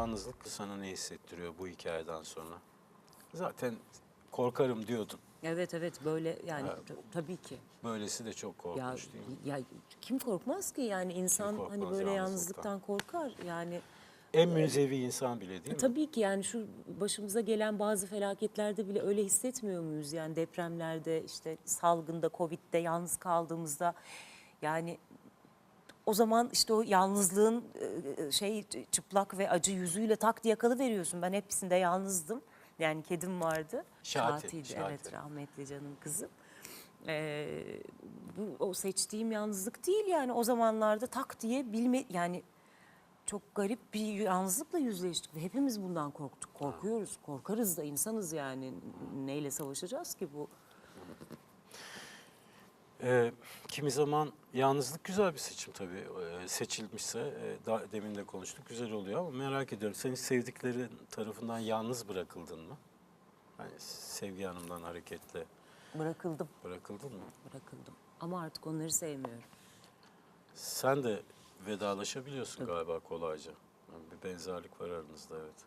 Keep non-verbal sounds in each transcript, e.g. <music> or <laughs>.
yalnızlık sana ne hissettiriyor bu hikayeden sonra? Zaten korkarım diyordun. Evet evet böyle yani Ha, tabii ki. Böylesi de çok Ya, korkunç değil mi? ya kim korkmaz ki yani insan hani böyle yalnızlıktan? yalnızlıktan korkar yani En münzevi insan bile değil mi? tabii ki yani şu başımıza gelen bazı felaketlerde bile öyle hissetmiyor muyuz yani depremlerde işte salgında covid'de yalnız kaldığımızda yani o zaman işte o yalnızlığın e, şey çıplak ve acı yüzüyle tak diye veriyorsun. Ben hepsinde yalnızdım. Yani kedim vardı. Şati, Şati'ydi, Şati. evet rahmetli canım kızım. Ee, bu o seçtiğim yalnızlık değil yani o zamanlarda tak diye bilme yani çok garip bir yalnızlıkla yüzleştik ve hepimiz bundan korktuk. Korkuyoruz, korkarız da insanız yani. Neyle savaşacağız ki bu? Ee, kimi zaman yalnızlık güzel bir seçim tabii. Ee, seçilmişse, e, da, demin de konuştuk, güzel oluyor ama merak ediyorum. Senin sevdiklerin tarafından yalnız bırakıldın mı? Hani Sevgi Hanım'dan hareketle Bırakıldım, bırakıldın mı? bırakıldım. Ama artık onları sevmiyorum. Sen de vedalaşabiliyorsun galiba kolayca. Yani bir benzerlik var aranızda evet.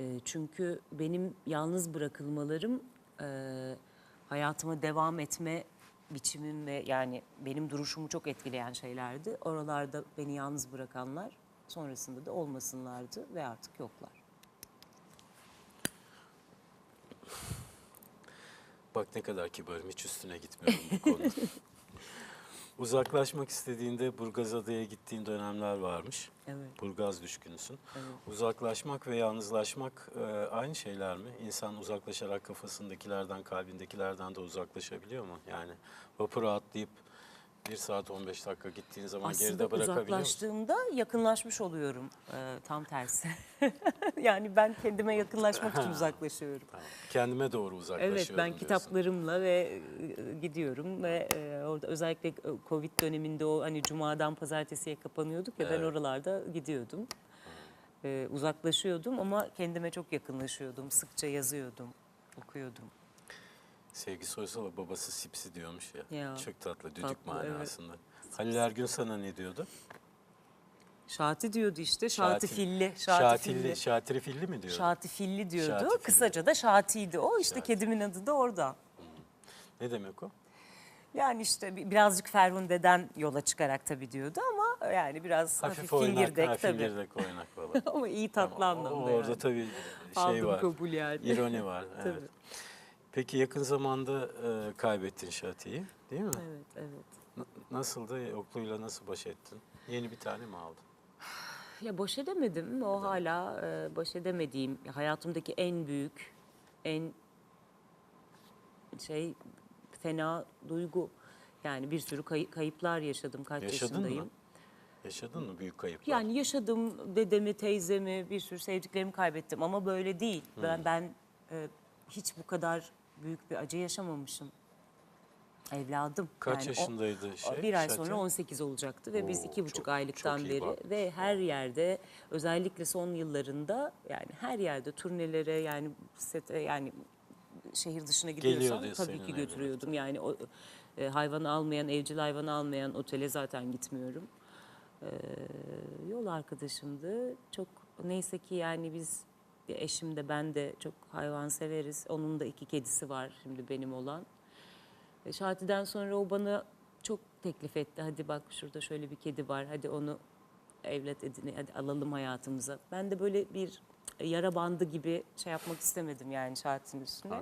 Ee, çünkü benim yalnız bırakılmalarım e, hayatıma devam etme biçimim ve yani benim duruşumu çok etkileyen şeylerdi. Oralarda beni yalnız bırakanlar sonrasında da olmasınlardı ve artık yoklar. Bak ne kadar kibarım, hiç üstüne gitmiyorum bu konuda. <laughs> Uzaklaşmak istediğinde Burgazada'ya gittiğin dönemler varmış. Evet. Burgaz düşkünüsün. Evet. Uzaklaşmak ve yalnızlaşmak e, aynı şeyler mi? İnsan uzaklaşarak kafasındakilerden, kalbindekilerden de uzaklaşabiliyor mu? Yani vapura atlayıp 1 saat 15 dakika gittiğin zaman Aslında geride bırakabiliyor musun? uzaklaştığımda yakınlaşmış oluyorum. Ee, tam tersi. <laughs> yani ben kendime yakınlaşmak için <laughs> uzaklaşıyorum. Tamam. Kendime doğru uzaklaşıyorum Evet ben diyorsun. kitaplarımla ve e, gidiyorum ve e, orada özellikle e, Covid döneminde o hani cumadan pazartesiye kapanıyorduk ya ben Evet. oralarda gidiyordum. E, uzaklaşıyordum ama kendime çok yakınlaşıyordum. Sıkça yazıyordum, okuyordum. Sevgi Soysal'a babası Sipsi diyormuş ya. Ya, Çok tatlı, düdük tatlı, evet. manasında. Halil Ergün sana ne diyordu? Şati diyordu işte, şati, Şati- filli, şati filli. şatiri filli mi diyordu? Şati filli diyordu. Şati filli. Kısaca da şatiydi o. İşte Şati. kedimin adı da orada. Ne demek o? Yani işte bi- birazcık Ferhunde'den yola çıkarak tabii diyordu ama yani biraz hafif, Hafif oynak, fingirdek ha, tabii. fingirdek oynak <laughs> falan. ama iyi tatlı Tamam, o- anlamda Orada yani. tabii şey Aldım var. kabul yani. İroni var. <laughs> evet. Tabii. Peki yakın zamanda e, kaybettin Şati'yi değil mi? Evet, evet. N- Nasıldı? Yokluğuyla nasıl baş ettin? Yeni bir tane mi aldın? Ya baş edemedim. O hala e, baş edemediğim, hayatımdaki en büyük, en şey fena duygu. Yani bir sürü kay- kayıplar yaşadım. Kaç Yaşadın yaşındayım. mı? Yaşadın mı büyük kayıplar? Yani yaşadım dedemi, teyzemi, bir sürü sevdiklerimi kaybettim ama böyle değil. Ben ben e, hiç bu kadar büyük bir acı yaşamamışım. Evladım. Kaç Yani o- yaşındaydı şey? bir ay Şati? sonra 18 olacaktı ve biz Oo, iki buçuk çok- aylıktan çok beri bakmış. ve her yerde özellikle son yıllarında yani her yerde turnelere yani sete yani şehir dışına gidiyorsam tabii ki götürüyordum. Yani o e, hayvanı almayan, evcil hayvanı almayan otele zaten gitmiyorum. Ee, yol arkadaşımdı. Çok neyse ki yani biz eşim de ben de çok hayvan severiz. Onun da iki kedisi var şimdi benim olan. E, Şati'den sonra o bana çok teklif etti. Hadi bak şurada şöyle bir kedi var. Hadi onu evlat edine, hadi alalım hayatımıza. Ben de böyle bir yara bandı gibi şey yapmak istemedim yani Şati'nin üstüne.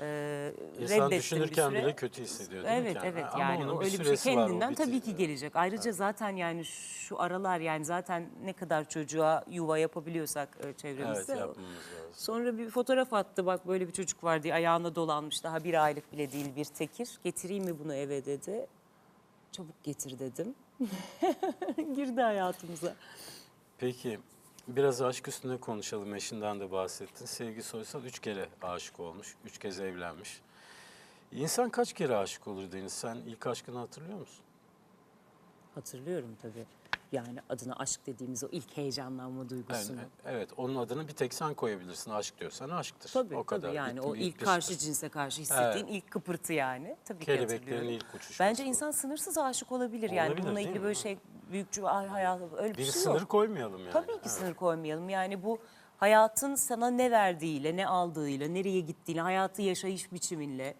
Ee, İnsan reddettim bir düşünürken süre. bile kötü hissediyor değil mi Evet kendini? evet Ama yani onun o bir öyle bir şey süresi var, o kendinden tabii ki bitiyor. gelecek. Ayrıca zaten yani şu aralar yani zaten ne kadar çocuğa yuva yapabiliyorsak e, Evet çevremizde. yapmamız lazım. Sonra bir fotoğraf attı bak böyle bir çocuk var diye ayağına dolanmış daha bir aylık bile değil bir tekir. Getireyim mi bunu eve dedi. Çabuk getir dedim. <laughs> Girdi hayatımıza. Peki biraz aşk üstüne konuşalım. Eşinden de bahsettin. Sevgi Soysal üç kere aşık olmuş. Üç kez evlenmiş. İnsan kaç kere aşık olur Deniz? Sen ilk aşkını hatırlıyor musun? Hatırlıyorum tabii. Yani adına aşk dediğimiz o ilk heyecanlanma duygusunu. evet onun adını bir tek sen koyabilirsin. Aşk diyorsan aşktır. Tabii o kadar. tabii yani Bitti, o bir- ilk bir- karşı cinse karşı hissettiğin Evet. ilk kıpırtı yani. Tabii ki Kelebeklerin hatırlıyorum. ilk uçuşması Bence insan sınırsız aşık olabilir yani. Olabilir, Bununla değil ilgili mi? böyle şey büyükçü ay hayatı öyle bir, Bir şey sınır yok. koymayalım yani. Tabii ki sınır koymayalım. Yani bu hayatın sana ne verdiğiyle, ne aldığıyla, nereye gittiğiyle, hayatı yaşayış biçiminle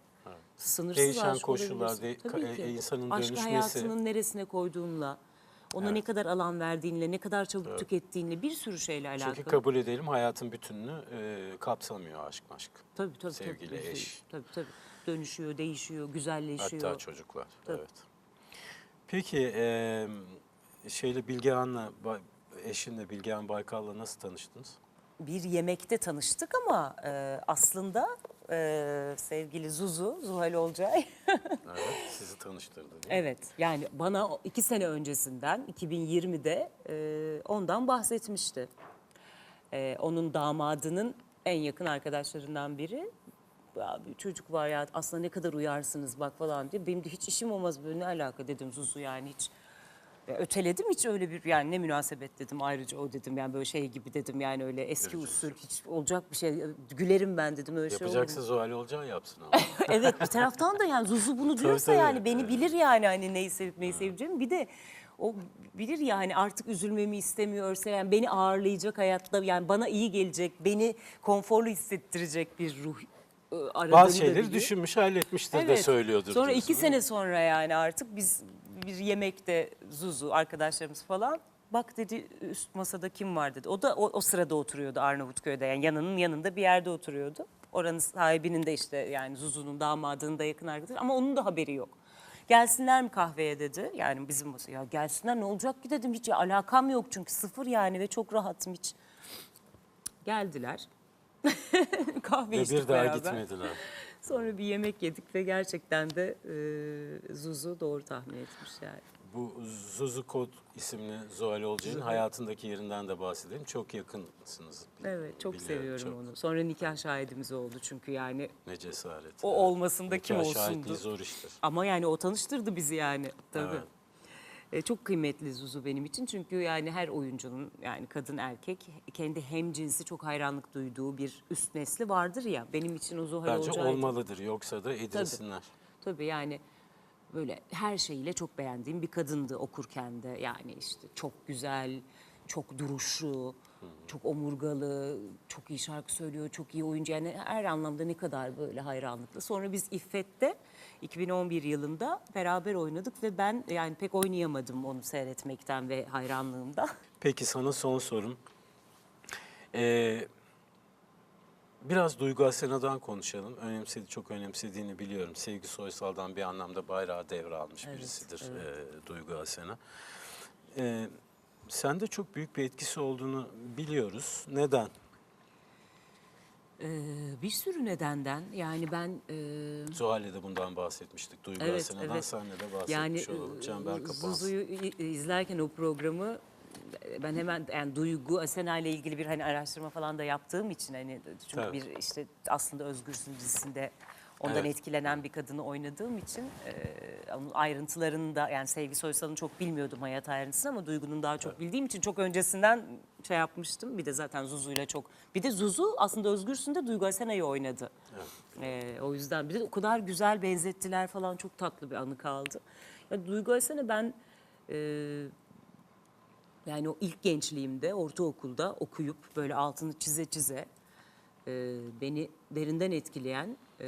sınırsız Değişen koşullar, de- Tabii ka- ki. e, insanın Aşkı dönüşmesi- hayatının neresine koyduğunla, ona ne kadar alan verdiğinle, ne kadar çabuk tükettiğinle bir sürü şeyle alakalı. Çünkü kabul edelim hayatın bütününü e, kapsamıyor aşk aşk. Tabii tabii. Sevgili, tabii, eş. Tabii tabii. Dönüşüyor, değişiyor, güzelleşiyor. Hatta çocuklar. Tabii. Evet. Peki e, şeyle Bilgehan'la eşinle Bilgehan Baykal'la nasıl tanıştınız? bir yemekte tanıştık ama e, aslında e, sevgili Zuzu, Zuhal Olcay. <laughs> Evet, sizi tanıştırdı değil mi? evet yani bana iki sene öncesinden 2020'de e, ondan bahsetmişti. E, onun damadının en yakın arkadaşlarından biri. Ya bir çocuk var ya aslında ne kadar uyarsınız bak falan diye. Benim de hiç işim olmaz böyle ne alaka dedim Zuzu yani hiç. Ya öteledim hiç öyle bir yani ne münasebet dedim ayrıca o dedim yani böyle şey gibi dedim yani öyle eski usul hiç olacak bir şey gülerim ben dedim öyle şey olur mu? Yapacaksa Zuhal olacağı yapsın ama. <laughs> evet bir taraftan da yani Zuzu bunu diyorsa tabii, yani beni bilir yani hani neyi sevip neyi seveceğimi. Bir de o bilir ya hani artık üzülmemi istemiyor örselen beni ağırlayacak hayatta yani bana iyi gelecek, beni konforlu hissettirecek bir ruh e, aradığını da Bazı şeyleri biliyor. düşünmüş, halletmiştir de söylüyordur. Sonra diyorsun, iki değil mi? sene sonra yani artık biz bir yemekte Zuzu arkadaşlarımız falan bak dedi üst masada kim var dedi. O da o, o sırada oturuyordu Arnavutköy'de yani yanının yanında bir yerde oturuyordu. Oranın sahibinin de işte yani Zuzu'nun damadının da yakın arkadaşı ama onun da haberi yok. Gelsinler mi kahveye dedi. Yani bizim masa ya gelsinler ne olacak ki dedim hiç alakam yok çünkü sıfır yani ve çok rahatım hiç. Geldiler. <laughs> Kahve Ve içtik bir daha beraber. gitmediler. Sonra bir yemek yedik ve gerçekten de e, Zuzu doğru tahmin etmiş yani. Bu Zuzu Kod isimli Zuhal Olcay'ın hayatındaki yerinden de bahsedelim. Çok yakınsınız. Evet çok Biliyorum, seviyorum çok. onu. Sonra nikah şahidimiz oldu çünkü yani Ne cesaret. o olmasında kim Nikah şahitliği zor iştir. Ama yani o tanıştırdı bizi yani tabii. Evet. E, çok kıymetli Zuzu benim için çünkü yani her oyuncunun yani kadın erkek kendi hemcinsi çok hayranlık duyduğu bir üst nesli vardır ya. Benim için o Zuhal Bence Olcay- olmalıdır yoksa da edilsinler. Tabii yani böyle her şeyiyle çok beğendiğim bir kadındı okurken de. Yani işte çok güzel, çok duruşlu, çok omurgalı, çok iyi şarkı söylüyor, çok iyi oyuncu. Yani her anlamda ne kadar böyle hayranlıklı. Sonra biz İffet'te 2011 yılında beraber oynadık ve ben yani pek oynayamadım onu seyretmekten ve hayranlığımdan. <laughs> Peki sana son sorum. Ee, biraz Duygu Asena'dan konuşalım. Önemsedi, çok önemsediğini biliyorum. Sevgi Soysal'dan bir anlamda bayrağı devralmış birisidir ee, Duygu Asena. Ee, sende çok büyük bir etkisi olduğunu biliyoruz. Neden? Ee, bir sürü nedenden yani ben... e, Zuhal'le de bundan bahsetmiştik. Duygu Evet, Asena'dan evet. senle de bahsetmiş Yani olalım. Çember kapansın. Zuzu'yu izlerken o programı ben hemen yani Duygu Asena ile ilgili bir hani araştırma falan da yaptığım için hani çünkü Tabii. bir işte aslında Özgürsün dizisinde ondan Evet. etkilenen bir kadını oynadığım için e, onun ayrıntılarını da yani Sevgi Soysal'ın çok bilmiyordum hayat ayrıntısını ama Duygu'nun daha çok bildiğim için çok öncesinden şey yapmıştım. Bir de zaten Zuzu'yla çok. Bir de Zuzu aslında Özgürsün'de Duygu Asena'yı oynadı. Ee, o yüzden bir de o kadar güzel benzettiler falan çok tatlı bir anı kaldı. Ya Duygu Asena ben e, yani o ilk gençliğimde ortaokulda okuyup böyle altını çize çize e, beni derinden etkileyen e,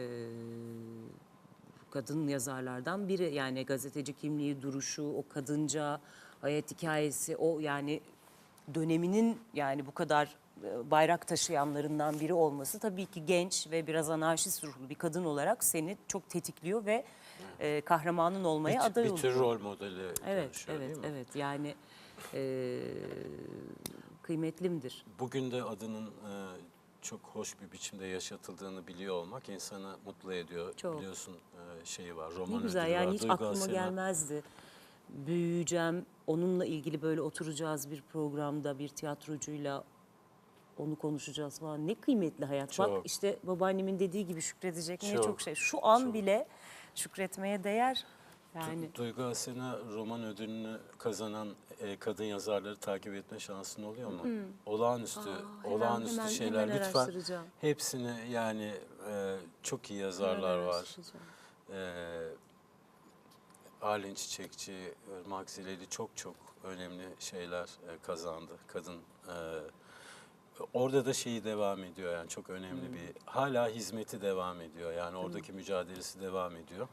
kadın yazarlardan biri. Yani gazeteci kimliği, duruşu, o kadınca hayat hikayesi, o yani döneminin yani bu kadar e, bayrak taşıyanlarından biri olması tabii ki genç ve biraz anarşist ruhlu bir kadın olarak seni çok tetikliyor ve e, kahramanın olmaya Bir, aday bir oluyor. tür rol modeli Evet, evet, evet. Yani e, kıymetlimdir. Bugün de adının e, çok hoş bir biçimde yaşatıldığını biliyor olmak insanı mutlu ediyor. Çok. Biliyorsun e, şeyi var, Ne roman güzel ödülü yani var. hiç Duygu aklıma Asena. gelmezdi. Büyüyeceğim, onunla ilgili böyle oturacağız bir programda bir tiyatrocuyla onu konuşacağız falan. Ne kıymetli hayat. Bak Çok. işte babaannemin dediği gibi şükredecek ne Çok, çok şey. Şu an çok. bile şükretmeye değer. Yani Duygu Asena roman ödülünü kazanan e, kadın yazarları takip etme şansın oluyor mu? Olağanüstü, Hmm. hemen- olağanüstü hemen- şeyler. hemen Lütfen hepsini yani e, çok iyi yazarlar var. E, Arlen Çiçekçi, Irmak Zileli çok çok önemli şeyler e, kazandı. Kadın e, orada da şeyi devam ediyor yani çok önemli bir hala hizmeti devam ediyor. Yani oradaki mücadelesi devam ediyor.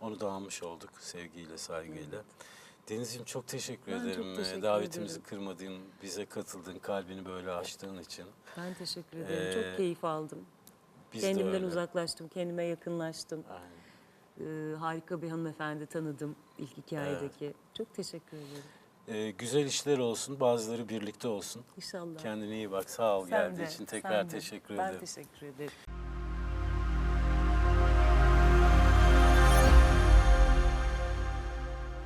Onu da almış olduk sevgiyle, saygıyla. Deniz'ciğim çok teşekkür Ben çok ederim. E, teşekkür Davetimizi ederim. kırmadığın, bize katıldın, kalbini böyle açtığın için. Ben teşekkür ederim. Ee, çok keyif aldım. Biz de Kendimden öyle. uzaklaştım, kendime yakınlaştım. Aynen. Ee, harika bir hanımefendi tanıdım ilk hikayedeki. Çok teşekkür ederim. E, güzel işler olsun, bazıları birlikte olsun. İnşallah. Kendine iyi bak. Sağ ol Sen geldiği de, için sen tekrar de. teşekkür ben ederim. teşekkür ederim.